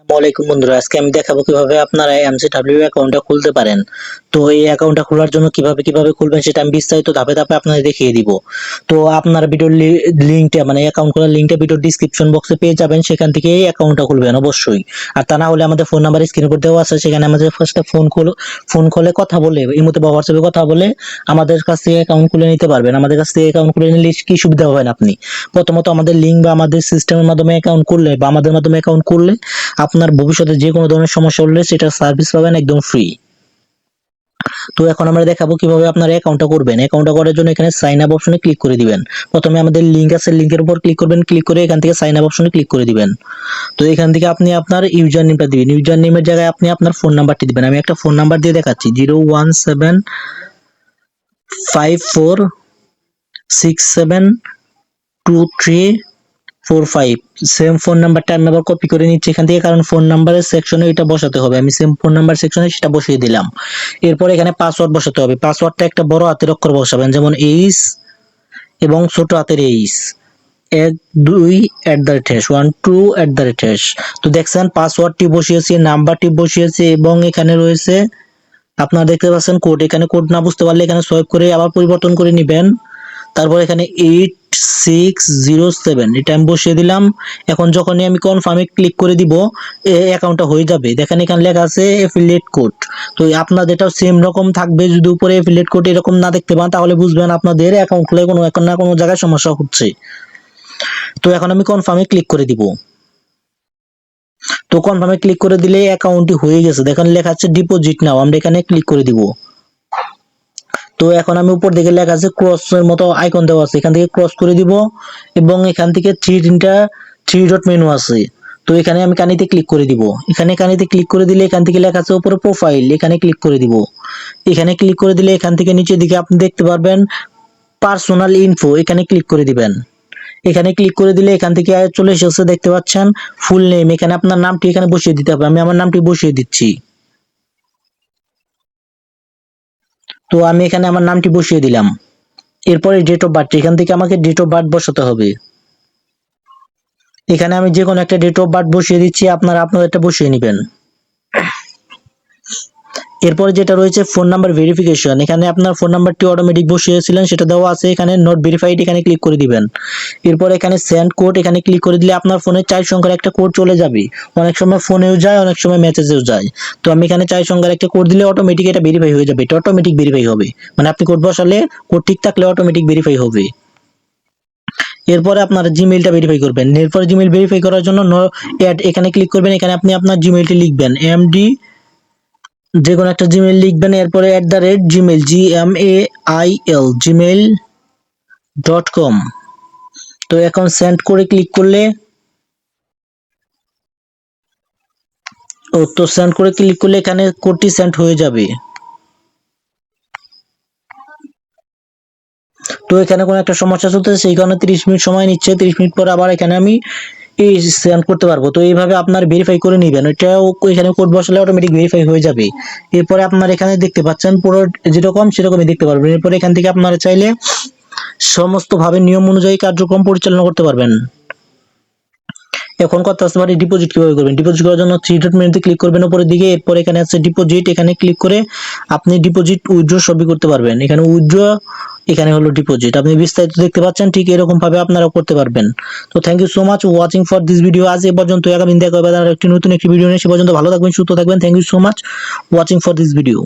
আসসালামাইকুম বন্ধুরা, আজকে আমি দেখাবো কীভাবে আপনারা এমসিডাব্লিউ অ্যাকাউন্টটা খুলতে পারেন। তো এই অ্যাকাউন্টটা খোলার জন্য কীভাবে কীভাবে খুলবেন সেটা আমি বিস্তারিত ধাপে ধাপে আপনাদের দেখিয়ে দিব। তো আপনার ভিডিওর লিঙ্কটা মানে অ্যাকাউন্ট খোলার লিঙ্কটা ভিডিওর ডিসক্রিপশন বক্সে পেয়ে যাবেন, সেখান থেকে এই অ্যাকাউন্টটা খুলবেন অবশ্যই। আর তা না হলে আমাদের ফোন নাম্বার স্ক্রিন উপর দেওয়া আছে, সেখানে আমাদের ফার্স্টে ফোন খুলে ফোন খুলে কথা বলে, এই মধ্যে বা হোয়াটসঅ্যাপে কথা বলে আমাদের কাছ থেকে অ্যাকাউন্ট খুলে নিতে পারবেন। আমাদের কাছ থেকে অ্যাকাউন্ট খুলে নিলে কি সুবিধা হবেন আপনি? প্রথমত আমাদের লিঙ্ক বা আমাদের সিস্টেমের মাধ্যমে অ্যাকাউন্ট করলে বা আমাদের মাধ্যমে অ্যাকাউন্ট করলে আপনার ভবিষ্যতে যে কোনো ধরনের সমস্যা হলে সেটা সার্ভিস পাবেন একদম ফ্রি তো এখন আমরা দেখাবো কীভাবে আপনার অ্যাকাউন্টটা করবেন। অ্যাকাউন্টটা করার জন্য এখানে সাইন আপ অপশনে ক্লিক করে দিবেন। প্রথমে আমাদের লিঙ্ক আছে লিঙ্কের উপর ক্লিক করবেন। ক্লিক করে এখান থেকে সাইন আপ অপশনে ক্লিক করে দিবেন। তো এখান থেকে আপনি আপনার ইউজার নেমটা দিবেন। ইউজার নেমের জায়গায় আপনি আপনার ফোন নাম্বারটি দিবেন। আমি একটা ফোন নাম্বার দিয়ে দেখাচ্ছি। Zero one seven five four six seven two three four five same phone নাম্বারটা আমি আবার কপি করে নিচ্ছি এখান থেকে, কারণ ফোন নাম্বারের সেকশনে এটা বসাতে হবে। আমি সেম ফোন নাম্বার সেকশনে সেটা বসিয়ে দিলাম। এরপর এখানে পাসওয়ার্ড বসাতে হবে। পাসওয়ার্ডটা একটা বড় হাতের অক্ষর বসাবেন, যেমন এইস এবং ছোট হাতের এইস এক, দুই at the rate hash one two at the rate hash তো দেখছেন পাসওয়ার্ডটি বসিয়েছি নাম্বারটি বসিয়েছি, এবং এখানে রয়েছে, আপনারা দেখতে পাচ্ছেন কোড এখানে কোড না বুঝতে পারলে এখানে সোয়াইপ করে আবার পরিবর্তন করে নেবেন। তারপর এখানে এইট সিক্স জিরো সেভেন এটা আমি বসিয়ে দিলাম। এখন যখনই আমি কনফার্মে ক্লিক করে দিব অ্যাকাউন্টটা হয়ে যাবে। দেখেন এখানে লেখা আছে এফিলিয়েট কোড তো আপনাদেরটাও সেম রকম থাকবে। যদি উপরে এফিলিয়েট কোড এরকম না দেখতে পান, তাহলে বুঝবেন আপনাদের অ্যাকাউন্ট খুলে কোনো না কোনো জায়গায় সমস্যা হচ্ছে। তো এখন আমি কনফার্মে ক্লিক করে দিব। তো কনফার্মে ক্লিক করে দিলে অ্যাকাউন্টটি হয়ে গেছে। দেখেন লেখা আছে ডিপোজিট নাও আমরা এখানে ক্লিক করে দিব। তো এখন আমি উপর দিকে লেখা আছে ক্রস এর মতো আইকন দেওয়া আছে। এখান থেকে ক্রস করে দিব এবং এখান থেকে থ্রি তিনটা থ্রি ডট মেনু আছে। তো এখানে আমি কানিতে ক্লিক করে দিব। এখানে কানিতে ক্লিক করে দিলে এখান থেকে লেখা আছে উপরে প্রোফাইল এখানে ক্লিক করে দিব। এখানে ক্লিক করে দিলে এখান থেকে নিচের দিকে আপনি দেখতে পারবেন পার্সোনাল ইনফো এখানে ক্লিক করে দিবেন। এখানে ক্লিক করে দিলে এখান থেকে চলে এসেছে, দেখতে পাচ্ছেন ফুল নেম এখানে আপনার নামটি এখানে বসিয়ে দিতে হবে। আমি আমার নামটি বসিয়ে দিচ্ছি। তো আমি এখানে আমার নামটি বসিয়ে দিলাম। এরপরে ডেট অফ বার্থ এখান থেকে আমাকে ডেট অফ বার্থ বসাতে হবে। এখানে আমি যে কোনো একটা ডেট অফ বার্থ বসিয়ে দিচ্ছি, আপনারা আপনাদেরটা বসিয়ে নেবেন। এরপরে যেটা রয়েছে ফোন নাম্বার ভেরিফিকেশন এখানে আপনার ফোন নাম্বারটি অটোমেটিক বসিয়েছিলেন, সেটা দেওয়া আছে এখানে নট ভেরিফাইড এখানে ক্লিক করে দিবেন। এরপর এখানে সেন্ড কোড এখানে ক্লিক করে দিলে আপনার ফোনে চার সংখ্যার একটা কোড চলে যাবে। অনেক সময় ফোনেও যায়, অনেক সময় মেসেজেও যায়। তো আমি এখানে চার সংখ্যার একটা কোড দিলে অটোমেটিক এটা ভেরিফাই হয়ে যাবে, এটা অটোমেটিক ভেরিফাই হবে। মানে আপনি কোড বসালে কোড ঠিক থাকলে অটোমেটিক ভেরিফাই হবে। এরপরে আপনার জিমেইলটা ভেরিফাই করবেন। এরপরে জিমেইল ভেরিফাই করার জন্য অ্যাড এখানে ক্লিক করবেন, এখানে আপনি আপনার জিমেইলটি লিখবেন এমডি যে কোনো একটা জিমেইল লিখবেন, এরপরে at the rate Gmail G M A I L Gmail dot com তো এখন সেন্ড করে ক্লিক করলে, ও তো সেন্ড করে ক্লিক করলে এখানে কোডটি সেন্ড হয়ে যাবে। তো এখানে কোনো একটা সমস্যা চলতেছে, সেই কারণে তিরিশ মিনিট সময় নিচ্ছে। তিরিশ মিনিট পর আবার এখানে আমি সেন্ড করতে পারব। তো এইভাবে আপনার ভেরিফাই করে নেবেন। এটাও এখানে কোড বসালে অটোমেটিক ভেরিফাই হয়ে যাবে। এরপরে আপনার এখানে দেখতে পাচ্ছেন, পুরো যেরকম সেরকমই দেখতে পারবেন। এরপরে এখান থেকে আপনারা চাইলে সমস্ত ভাবে নিয়ম অনুযায়ী কার্যক্রম পরিচালনা করতে পারবেন। এখন কথা আসতে পারে ডিপোজিট কীভাবে করবেন? ডিপোজিট করার জন্য থ্রি ডট মেনুতে ক্লিক করবেন উপরের দিকে। এরপর এখানে আছে ডিপোজিট এখানে ক্লিক করে আপনি ডিপোজিট উইথড্র সবই করতে পারবেন। এখানে উইথড্র এখানে হলো ডিপোজিট আপনি বিস্তারিত দেখতে পাচ্ছেন, ঠিক এরকম ভাবে আপনারা করতে পারবেন। তো thank you so much watching for this video আজ এ পর্যন্ত আগামী দেখা হবে একটি নতুন একটি ভিডিও নিয়ে। সে পর্যন্ত ভালো থাকবেন, সুস্থ থাকবেন। Thank you so much watching for this video